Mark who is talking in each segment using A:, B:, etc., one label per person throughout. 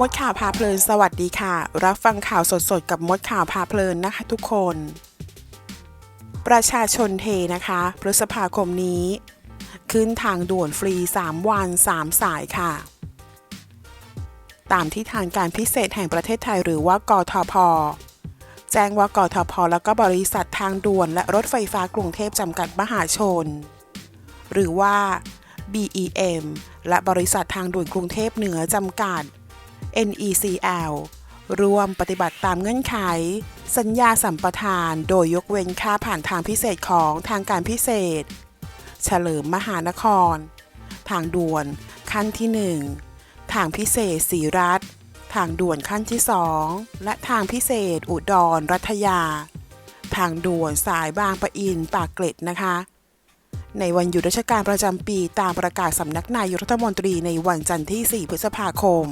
A: มดข่าวพาเพลิน สวัสดีค่ะ รับฟังข่าวสดๆ กับมดข่าวพาเพลินนะคะทุกคน ประชาชนเทนะคะ พฤษภาคมนี้ ขึ้นทางด่วนฟรี 3 วัน 3 สายค่ะ ตามที่ทางการพิเศษแห่งประเทศไทยหรือว่ากทพ แจ้งว่ากทพ แล้วก็บริษัททางด่วนและรถไฟฟ้ากรุงเทพจำกัดมหาชน หรือว่า BEM และบริษัททางด่วนกรุงเทพเหนือจำกัด NECL รวมปฏิบัติตามเงื่อนไข สัญญาสัมปทาน โดยยกเว้นค่าผ่านทางพิเศษของทางการพิเศษ เฉลิมมหานคร ทางด่วนขั้นที่ 1 ทางพิเศษสีรัฐ ทางด่วนขั้นที่ 2 และทางพิเศษอุดรรัฐยา ทางด่วนสายบางปะอินปากเกร็ดนะคะ ในวันหยุดราชการประจำปีตามประกาศสำนักนายกรัฐมนตรีในวันจันทร์ที่ 4 พฤษภาคม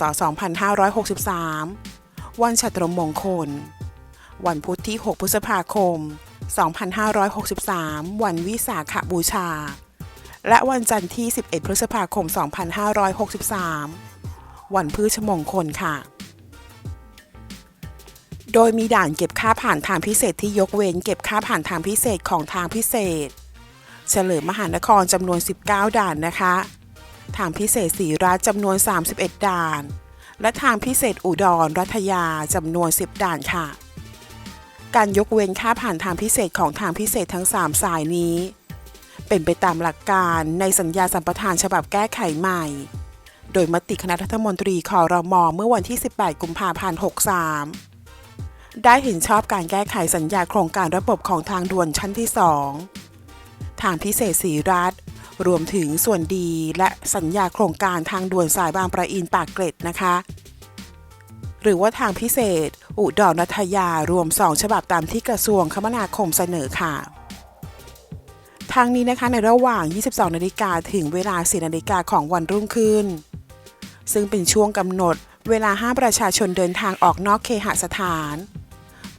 A: ศ 2563 วันฉัตรมงคล วันพุธที่ 6 พฤษภาคม 2563 วันวิสาขบูชา และวันจันทร์ที่ 11 พฤษภาคม 2563 วันพืชมงคลค่ะ โดยมีด่านเก็บค่าผ่านทางพิเศษที่ยกเว้นเก็บค่าผ่านทางพิเศษของทางพิเศษ เฉลิมมหานครจำนวน 19 ด่านนะคะ ทางพิเศษสีรัฐจำนวน 31 ด่าน และทางพิเศษอุดรรัฐยาจำนวน 10 ด่านค่ะ การยกเว้นค่าผ่านทางพิเศษของทางพิเศษทั้ง 3 สายนี้ เป็นไปตามหลักการในสัญญาสัมปทานฉบับแก้ไขใหม่ โดยมติคณะรัฐมนตรีคอรมอเมื่อวันที่ 18 กุมภาพันธ์ 63 ได้เห็นชอบการแก้ไขสัญญาโครงการระบบของทางด่วนชั้นที่ 2 ทางพิเศษสีรัฐ รวมถึงส่วนดีและสัญญาโครงการทางด่วนสายบางประอินปากเกร็ดนะคะ หรือว่าทางพิเศษ อุดรนัทยารวม 2 ฉบับตามที่กระทรวงคมนาคมเสนอค่ะทางนี้นะคะในระหว่าง 22 นาฬิกาถึงเวลา 4 นาฬิกาของวันรุ่งขึ้น ซึ่งเป็นช่วงกำหนดเวลาห้ามประชาชนเดินทางออกนอกเคหสถาน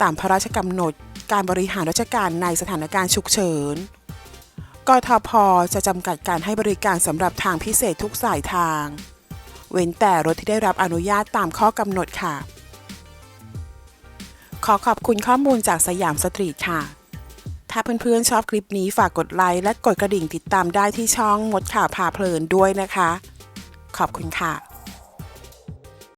A: ตามพระราชกำหนดการบริหารราชการในสถานการณ์ฉุกเฉิน กทพจะจำกัดการให้บริการสำหรับทางพิเศษทุกสายทาง เว้นแต่รถที่ได้รับอนุญาตตามข้อกำหนดค่ะ ขอขอบคุณข้อมูลจากสยามสตรีทค่ะ ถ้าเพื่อนๆชอบคลิปนี้ฝากกดไลค์และกดกระดิ่งติดตามได้ที่ช่องมดข่าวพาเพลินด้วยนะคะ ขอบคุณค่ะ